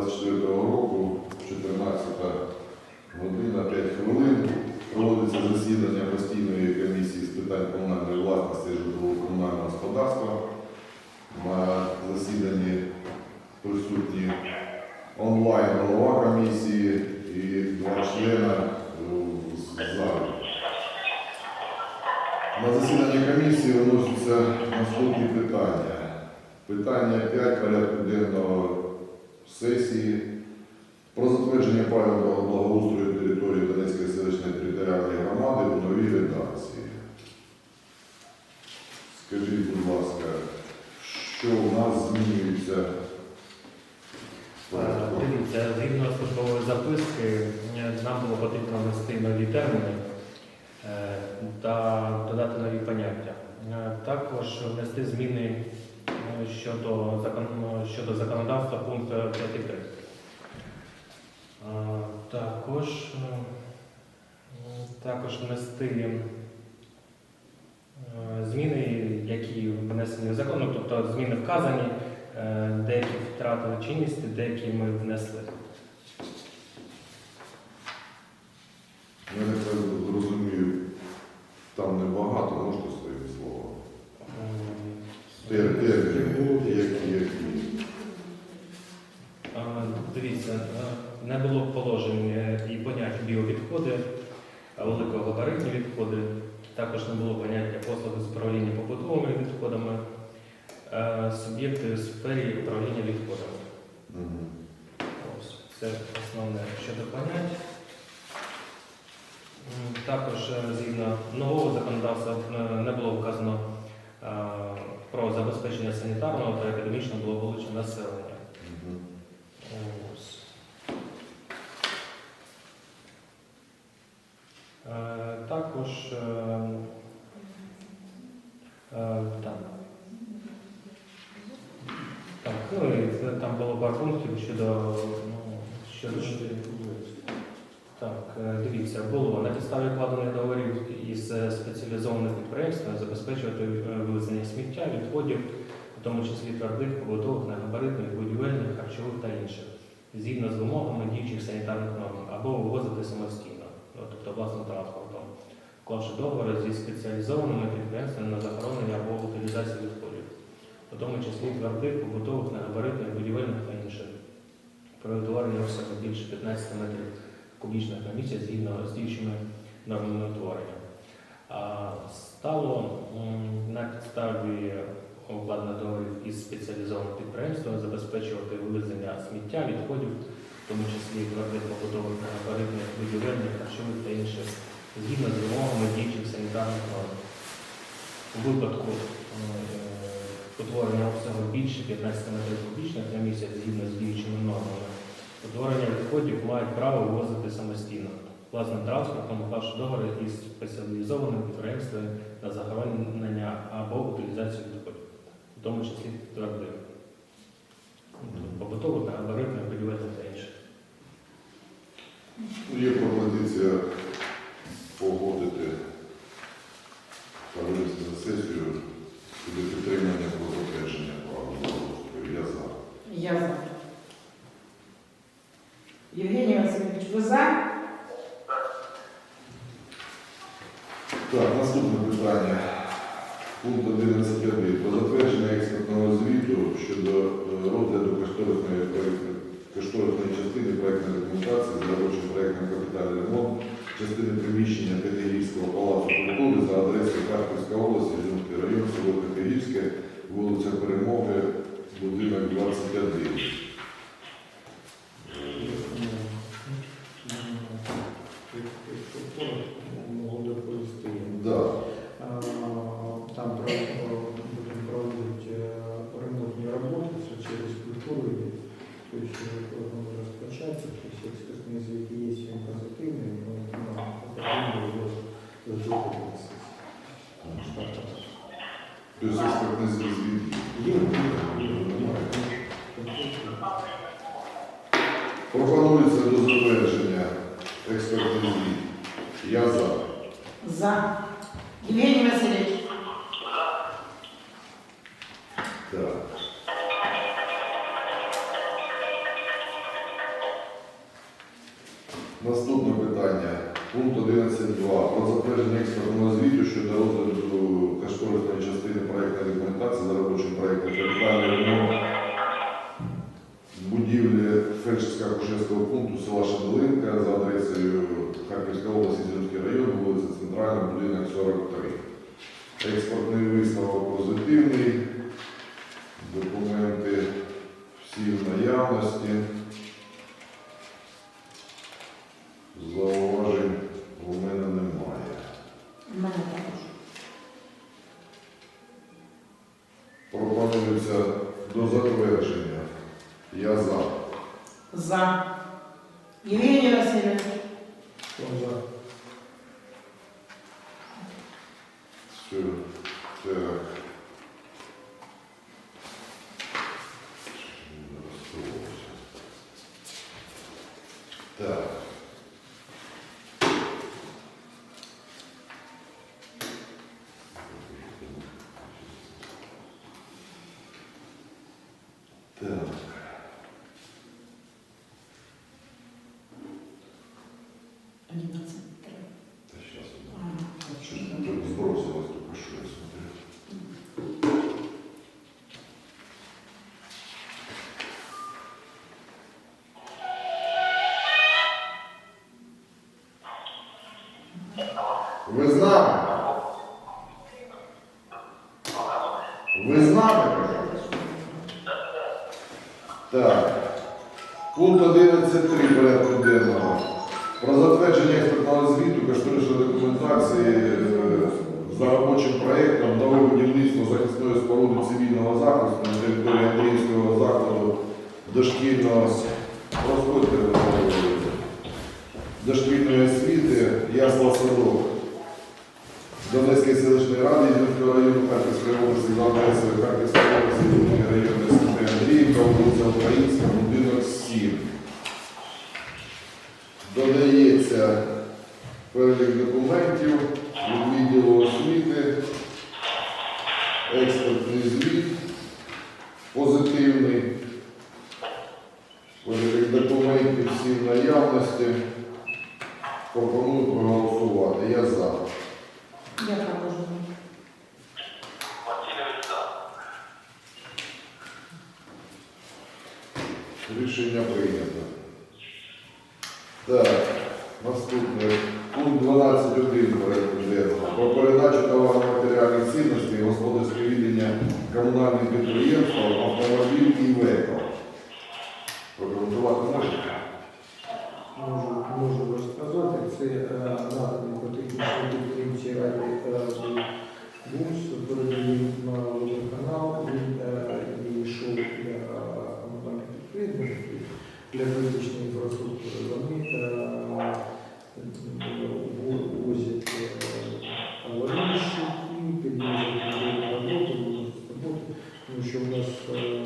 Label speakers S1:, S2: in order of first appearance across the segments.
S1: 24 року, 14 година, 5 хвилин. Проводиться засідання постійної комісії з питань комунальної власності житлово-комунального господарства. На засіданні присутні онлайн голова комісії і два члена е, з. На засідання комісії виносяться наступні питання. Питання 5 порядку денного сесії про затвердження правил благоустрою території Донецької селищної територіальної громади у новій редакції. Скажіть, будь ласка, що у нас змінюється?
S2: Дивіться, згідно службової записки, е, нам було потрібно внести нові терміни е, та додати нові поняття. Е, Також внести зміни щодо, щодо законодавства пункт 5.3. Е, Також, е, також внести е, зміни, які внесені в закон, ну, тобто зміни вказані, Деякі втратили чинність, деякі ми внесли.
S1: Я не так розумію, там небагато, можете своїм словом.
S2: Ем,
S1: Тер- Терміни, які, які.
S2: е, Дивіться, е, не було положень і понять біовідходи, великогабаритні відходи. Також не було поняття послуги з управління побутовими відходами, суб'єкти в сфері управління відходами. Ось, це основне щодо понять. Також е, згідно нового законодавства е, не було вказано е, про забезпечення санітарного та економічного благополуччя населення.
S1: Мгм.
S2: Ось. Е, Також е, е, так. Так, ну і це там було пару пунктів щодо, ну, щодо так, е, дивіться, було на підставі укладених договорів із е, спеціалізованими підприємствами забезпечувати е, вивезення сміття, відходів, в тому числі твердих, побутових, негабаритних, будівельних, харчових та інших, згідно з вимогами діючих санітарних норм, або вивозити самостійно, ну, тобто власним транспортом, вклавши договори зі спеціалізованими підприємствами на захоронення або утилізацію відходів, в тому числі твердих, побутових, негабаритних, будівельних та про утворення обсягу більше 15 метрів кубічних на місяць згідно з діючими нормами утворення. Стало на підставі укладених договорів із спеціалізованим підприємством забезпечувати вивезення сміття, відходів, в тому числі твердих побутових габаритних, будівельних, харчових та інших, згідно з вимогами діючих санітарних норм. У випадку е, утворення обсягу більше 15 метрів кубічних на місяць згідно з діючими нормами, утворення відходів мають право вивозити самостійно власним транспортом, уклавши договори із спеціалізованим підприємством на захоронення або утилізацію відходів, в тому числі твердих, побутових, габаритних, будівельних та інших.
S1: Є пропозиція погодити та винести на сесію щодо підтримання про затвердження правил благоустрою. Я за.
S3: Я за. Євгеній Васильович, ви за?
S1: Так, наступне питання. Пункт 11.1. Про затвердження експертного звіту щодо е, розгляду кошторисної кошторисної частини проектної документації за робочим проектом капітальний ремонт частини приміщення Категівського палацу культури за адресою Харківська Ізюмський район, село Категівське, вулиця Перемоги, будинок 21. не
S4: зрозумів.
S1: Пропонується до завершення експертизи. Я за.
S3: За. Євгеній Васильович.
S1: Так. Наступне питання. Пункт 11.2. Про затвердження експертного звіту щодо розгляду кошторисної частини проєктної документації за робочим проєктом капітальний ремонт будівлі фельдшерського акушерського пункту села Шабелинка за адресою Харківська область, Ізюмський район, вулиця Центральна, будинок 43. Експортний висновок позитивний. До затвердження. Я за.
S3: За. Євгенія Васильович.
S1: Ви з нами? Ви з нами? Так. Пункт 11.3 порядку денного. Про затвердження експертного звіту кошторисної документації е, за робочим проєктом нове будівництво захисної споруди цивільного захисту на території Андріївського закладу дошкільного е, дошкільної освіти Ясла Садок Донецької селищної ради Ізюмського району Харківської області за Харківської області Ізюмський район СМТ Андріївка, вулиця Українська, будинок 7. Додається перелік документів від відділу освіти, експертний звіт, позитивний, перелік документів всі наявності. Пропоную проголосувати. Я за.
S3: Я також. за.
S1: Рішення прийнято. Так, наступне. Пункт 12.1 порядку денного. Про передачу товарно-матеріальних цінностей господарське віддання комунальним підприємствам автомобіль і веко. Прокоментувати можете?
S4: Можу, можу розказати. Це е, наданий по технічній підтримці раді е, ВУЗ, переданий на водоканал. Він е, йшов для комунальних підприємств, для критичної інфраструктури. Вони е, в- возять е, аварійні щитки, підвозять людей на роботу, виносять з роботи, тому що в нас е,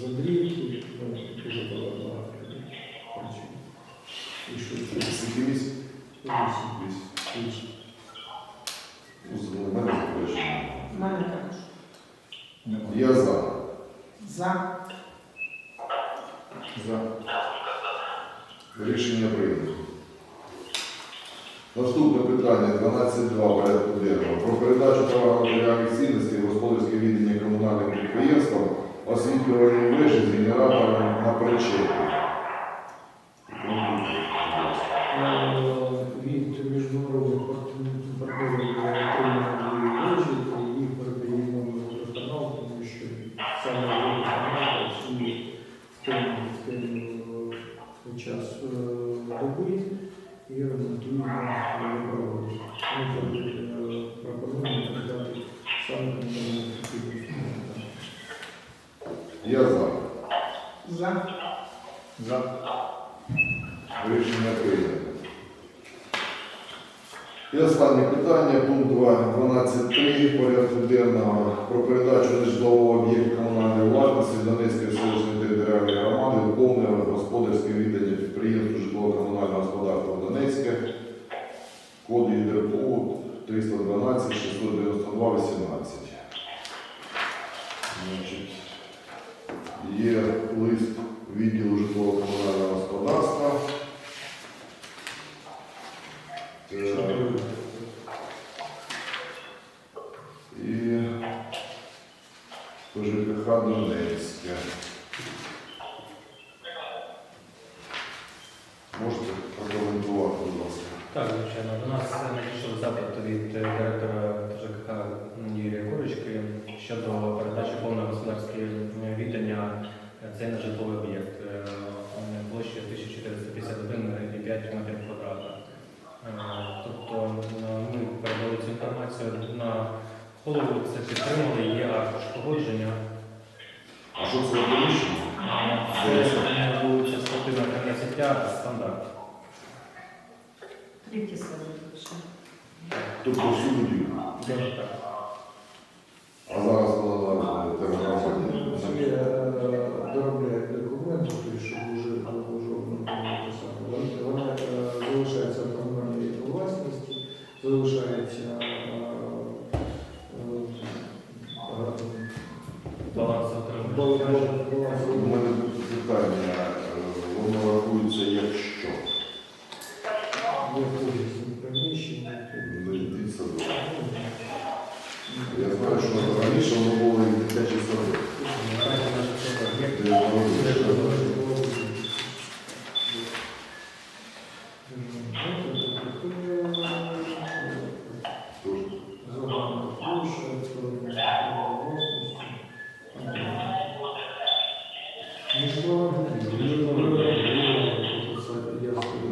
S4: з Андріївки ну, дуже багато людей працює. І що це?
S1: Скільки місць?
S4: Вісім.
S1: Вісім. У мене заперечення.
S3: У мене також.
S1: Я за.
S3: За.
S1: За. Рішення прийнято. Наступне питання 12.2 порядку денного. Про передачу права матеріальних цінностей господарське відділення комунальним підприємствам освітлювальні мережі з генератором на причепі. За. Рішення прийнято. І останнє питання, пункт 2, 12.3 порядку денного про передачу нежитлового об'єкту комунальної власності Донецької селищної територіальної громади у повне господарське віддання підприємству житлово-комунального господарства Донецьке, код ЄДРПУ 312 692 18. Значить, Є лист відділу житлово-комунального господарства. І ЖКХ Донецьке.
S4: Можете прокоментувати, будь ласка.
S2: Так, звичайно. До нас е, надійшов запит від е, директора ЖКХ Юрія Курочки щодо передачі повного господарського віддання е, цей на житловий об'єкт е, площею 1451,5 метрів квадратних. Е, Тобто е, ми передали цю інформацію на голову, це підтримали, є аркуш погодження.
S4: А що це приміщення?
S2: Це вулиця Спортивна 13 стандарт.
S5: Третій садок.
S4: Тобто всю будівлю.
S2: Так.
S4: А зараз Я знаю, що раніше воно було і дитячий садок.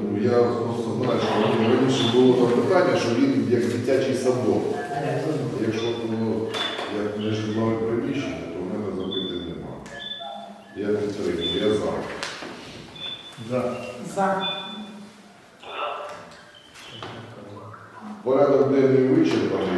S4: Ну, я просто знаю, що раніше було запитання, що він як дитячий садок. usually what